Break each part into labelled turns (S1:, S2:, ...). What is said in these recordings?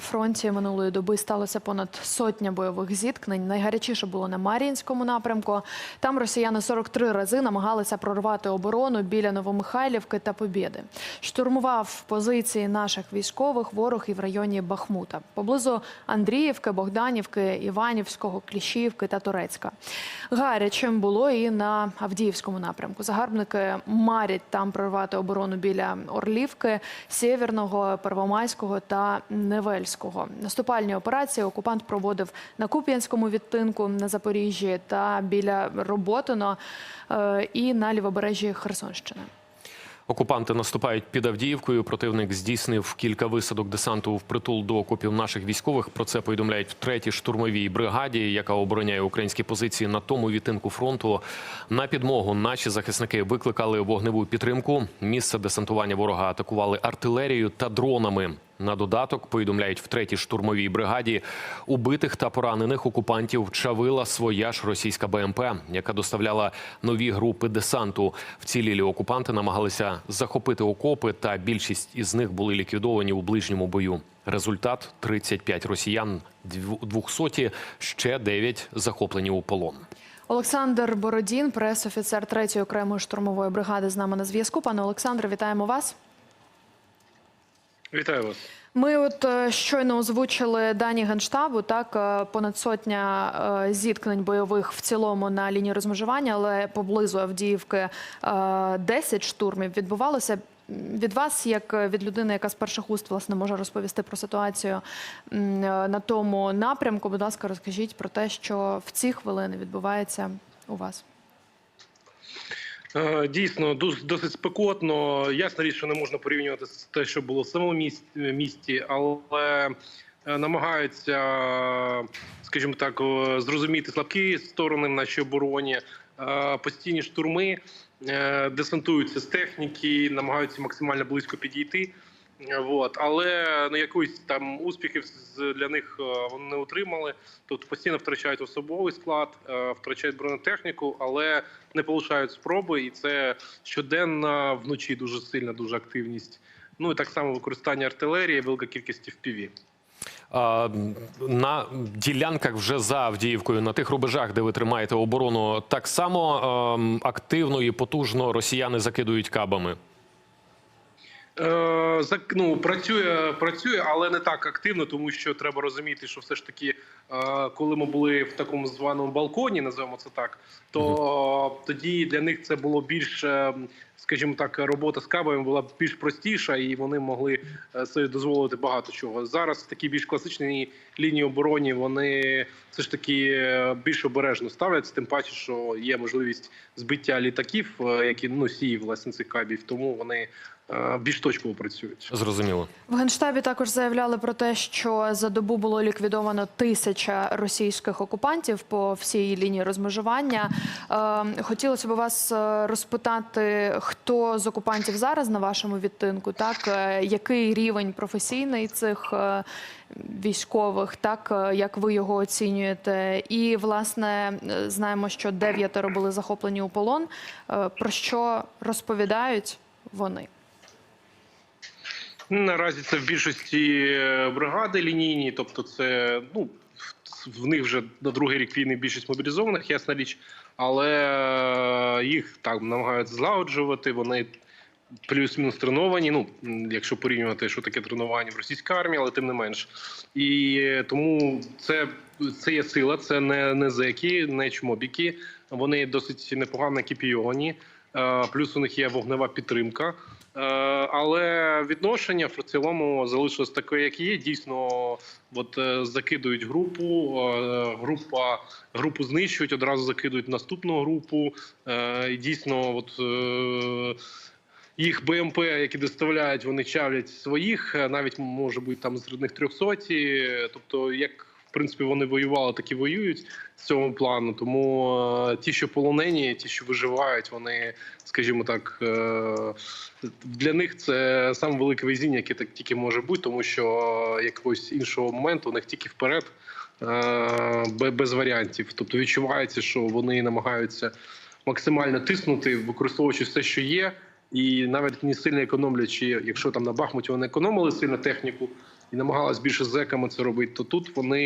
S1: фронті минулої доби сталося понад сотня бойових зіткнень. Найгарячіше було на Мар'їнському напрямку. Там росіяни 43 рази намагалися прорвати оборону біля Новомихайлівки та Побєди. Штурмував позиції наших військових ворог і в районі Бахмута, поблизу Андріївки, Богданівки, Іванівського, Кліщівки та Турецька. Гарячим було і на Авдіївському напрямку. Загарбники марять там прорвати оборону біля Орлівки, Сєвєрного, Первомайського та Невельського. Наступальні операції окупант проводив на Куп'янському відтинку на Запоріжжі та біля Роботино е, і на лівобережжі Херсонщини.
S2: Окупанти наступають під Авдіївкою. Противник здійснив кілька висадок десанту в притул до окопів наших військових. Про це повідомляють в третій штурмовій бригаді, яка обороняє українські позиції на тому відтинку фронту. На підмогу наші захисники викликали вогневу підтримку. Місце десантування ворога атакували артилерією та дронами. На додаток повідомляють в третій штурмовій бригаді убитих та поранених окупантів чавила своя ж російська БМП, яка доставляла нові групи десанту. Вцілілі окупанти намагалися захопити окопи, та більшість із них були ліквідовані у ближньому бою. Результат 35 росіян, 200, ще 9 захоплені у полон.
S1: Олександр Бородін, прес-офіцер 3-ї окремої штурмової бригади, з нами на зв'язку. Пане Олександре, вітаємо вас.
S3: Вітаю вас.
S1: Ми от е, щойно озвучили дані генштабу. Так е, понад сотня е, зіткнень бойових в цілому на лінії розмежування, але поблизу Авдіївки е, 10 штурмів відбувалося. Від вас, як від людини, яка з перших уст власне може розповісти про ситуацію на тому напрямку, будь ласка, розкажіть про те, що в ці хвилини відбувається у вас.
S3: Е, Дійсно, досить спекотно. Ясна річ, що не можна порівнювати з те, що було в самому місті, але е, намагаються, скажімо так, зрозуміти слабкі сторони в нашій обороні. Е, Постійні штурми десантуються з техніки, намагаються максимально близько підійти. Вот. Але ну, якоїсь там успіхів для них е, вони не отримали. Тобто постійно втрачають особовий склад, е, втрачають бронетехніку, але не полишають спроби, і це щоденна вночі дуже сильна, дуже активність. Ну і так само використання артилерії, велика кількість FPV.
S2: На ділянках вже за Авдіївкою, на тих рубежах, де ви тримаєте оборону, так само ем, активно і потужно росіяни закидують кабами.
S3: Е, ну, працює, працює, але не так активно, тому що треба розуміти, що все ж таки, е, коли ми були в такому званому балконі, називаємо це так, то тоді для них це було більш, е, скажімо так, робота з кабами була більш простіша, і вони могли собі дозволити багато чого. Зараз такі більш класичні лінії оборони вони все ж таки більш обережно ставляться, тим паче, що є можливість збиття літаків, які носії власне цих кабів, тому вони більш точково працюють.
S2: Зрозуміло.
S1: В генштабі також заявляли про те, що за добу було ліквідовано тисяча російських окупантів по всій лінії розмежування. Е, Хотілося б вас е, розпитати, хто з окупантів зараз на вашому відтинку, так Е, який рівень професійний цих військових, так як ви його оцінюєте? І власне знаємо, що дев'ятеро були захоплені у полон. Про що розповідають вони?
S3: Наразі це в більшості е, бригади лінійні, тобто це ну в- них вже на другий рік війни більшість мобілізованих, ясна річ, але е, їх так намагаються злагоджувати. Вони плюс-мінус треновані. Ну якщо порівнювати, що таке тренування в російській армії, але тим не менш. І е, тому це, це є сила, це не, не зеки, не чмобіки. Вони досить непогано екіпійовані. Е, Плюс у них є вогнева підтримка. Е, Але відношення в цілому залишилось таке, як є. Дійсно, от е, закидують групу, е, група групу знищують, одразу закидують наступну групу. Дійсно, от їх БМП, які доставляють, вони чавлять своїх, навіть може бути там серед них трьохсоті. Тобто, як принципі вони воювали, так і воюють з цього плану. Тому е, ті, що полонені, ті, що виживають, вони, скажімо так, е, для них це саме велике везіння, яке так тільки може бути, тому що якогось іншого моменту у них тільки вперед. е, Без варіантів, тобто відчувається, що вони намагаються максимально тиснути, використовуючи все, що є, і навіть не сильно економлячи, якщо там на Бахмуті вони економили сильно техніку, і намагалась більше зеками це робити, то тут вони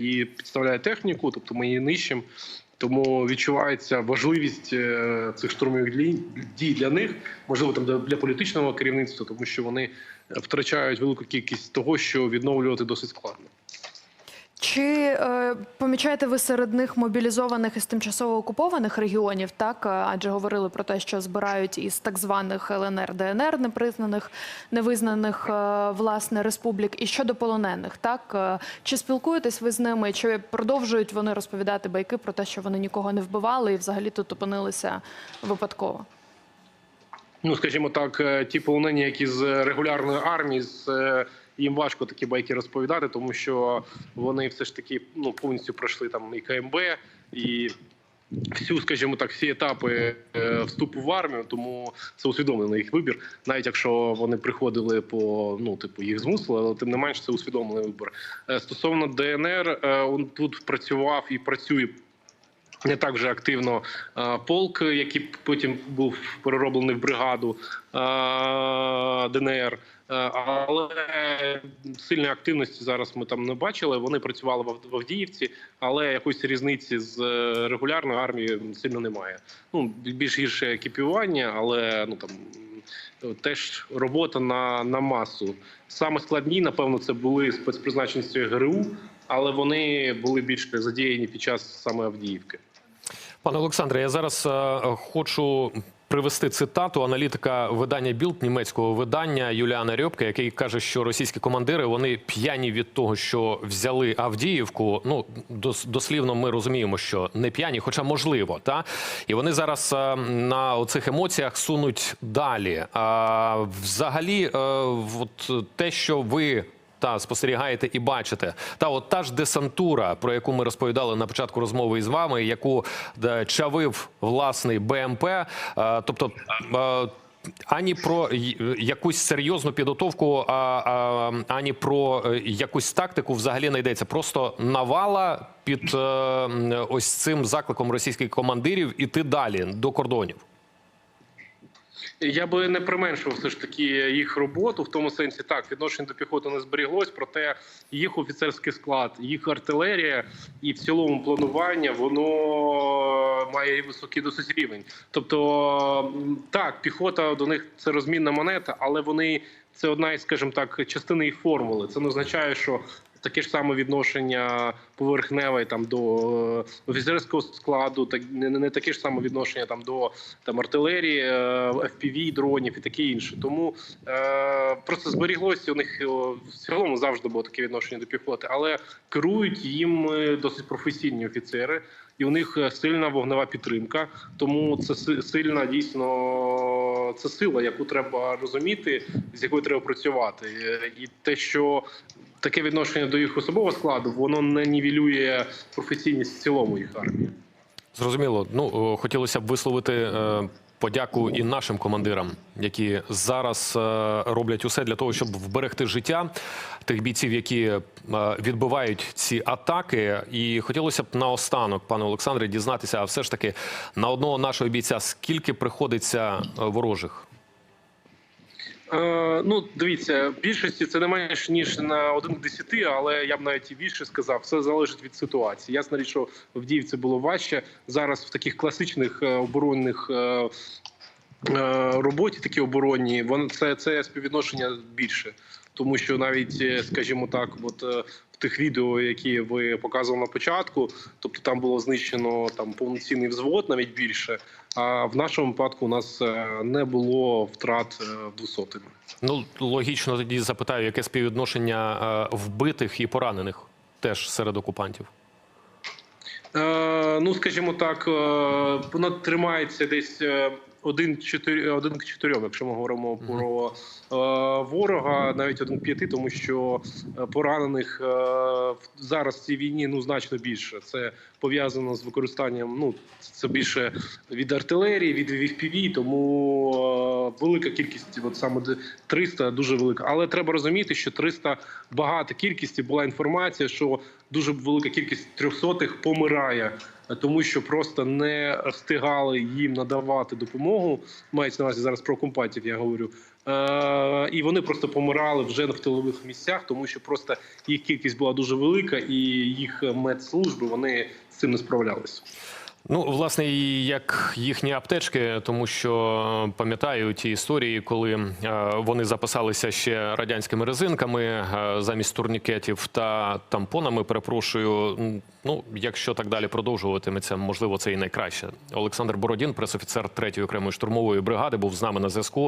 S3: і підставляють техніку, тобто ми її нищимо. Тому відчувається важливість е, цих штурмових дій- для них, можливо, там для політичного керівництва, тому що вони втрачають велику кількість того, що відновлювати досить складно.
S1: Чи е, помічаєте ви серед них мобілізованих із тимчасово окупованих регіонів? Так, Е, адже говорили про те, що збирають із так званих ЛНР, ДНР, непризнаних, невизнаних е, власне республік. І щодо полонених, так е, чи спілкуєтесь ви з ними? Чи продовжують вони розповідати байки про те, що вони нікого не вбивали і взагалі тут опинилися випадково?
S3: Ну, скажімо так, е, ті полонені, які з регулярної армії, з їм важко такі байки розповідати, тому що вони все ж таки ну повністю пройшли там і КМБ, і всю, скажімо так, всі етапи е, вступу в армію, тому це усвідомлений їх вибір, навіть якщо вони приходили по ну, типу, їх змусили, але тим не менш це усвідомлений вибір. Е, Стосовно ДНР, е, он тут працював і працює не так вже активно е, полк, який потім був перероблений в бригаду е, ДНР. Е, Але сильної активності зараз ми там не бачили. Вони працювали в Ав- Авдіївці, але якоїсь різниці з регулярною армією сильно немає. Ну більш гірше екіпірування, але ну там теж робота на, на масу. Саме складні, напевно, це були спецпризначенці ГРУ, але вони були більше задіяні під час саме Авдіївки.
S2: Пане Олександре, я зараз е, хочу привести цитату аналітика видання Білд німецького видання Юліана Рьопка, який каже, що російські командири вони п'яні від того, що взяли Авдіївку. Ну дос- дослівно ми розуміємо, що не п'яні, хоча можливо, та і вони зараз е, на оцих емоціях сунуть далі. А взагалі, е, от те, що ви та спостерігаєте і бачите. Та от та ж десантура, про яку ми розповідали на початку розмови із вами, яку е, чавив власний БМП. е, Тобто. е, Ані про якусь серйозну підготовку, ані про якусь тактику взагалі не йдеться. Просто навала під ось цим закликом російських командирів іти далі до кордонів.
S3: Я би не применшував все ж таки їх роботу в тому сенсі, так відношення до піхоти не зберіглось, проте їх офіцерський склад, їх артилерія і в цілому планування воно має високий досить рівень. Тобто, так, піхота до них це розмінна монета, але вони це одна із, скажімо так, частини їх формули. Це не означає, що таке ж саме відношення поверхневе там до е, офіцерського складу, так не, не таке ж саме відношення там до там артилерії, е, FPV, дронів і таке інше. Тому е, просто зберіглося у них в цілому завжди було таке відношення до піхоти, але керують їм е, досить професійні офіцери. І у них сильна вогнева підтримка, тому це сильна дійсно це сила, яку треба розуміти, з якою треба працювати. І те, що таке відношення до їх особового складу, воно не нівелює професійність в цілому їх армії.
S2: Зрозуміло. Ну е, хотілося б висловити е, подяку і нашим командирам, які зараз е, роблять усе для того, щоб вберегти життя тих бійців, які відбивають ці атаки. І хотілося б наостанок, пане Олександре, дізнатися, а все ж таки на одного нашого бійця скільки приходиться ворожих?
S3: Е, ну, дивіться, в більшості це не менш ніж на 1 к 10, але я б навіть і більше сказав. Все залежить від ситуації. Ясно річ, що в Авдіївці було важче. Зараз в таких класичних е, оборонних е, роботі, такі оборонні, воно це, це співвідношення більше. Тому що навіть, скажімо так, от в тих відео, які ви показували на початку, тобто там було знищено там повноцінний взвод, навіть більше. А в нашому випадку у нас е, не було втрат в двосотими.
S2: Ну логічно тоді запитаю, яке співвідношення е, вбитих і поранених теж серед окупантів.
S3: Е, ну, скажімо так, е, воно тримається десь е, один чотири- один к чотирьом, якщо ми говоримо про е, ворога, навіть один к п'яти, тому що е, поранених е, зараз в цій війні ну значно більше. Це пов'язано з використанням. Ну це більше від артилерії, від FPV, тому е, велика кількість, от саме де 300 дуже велика. Але треба розуміти, що 300 багата кількість була інформація, що дуже велика кількість трьохсотих помирає, тому що просто не встигали їм надавати допомогу. Мається на увазі зараз про компатів. я говорю. Е, і вони просто помирали вже в тилових місцях, тому що просто їх кількість була дуже велика, і їх медслужби вони з цим не справлялися.
S2: Ну, власне, як їхні аптечки, тому що пам'ятаю ті історії, коли е, вони записалися ще радянськими резинками е, замість турнікетів та тампонами. Перепрошую. Ну, якщо так далі продовжуватиметься, можливо, це і найкраще. Олександр Бородін, пресофіцер 3-ї окремої штурмової бригади, був з нами на зв'язку.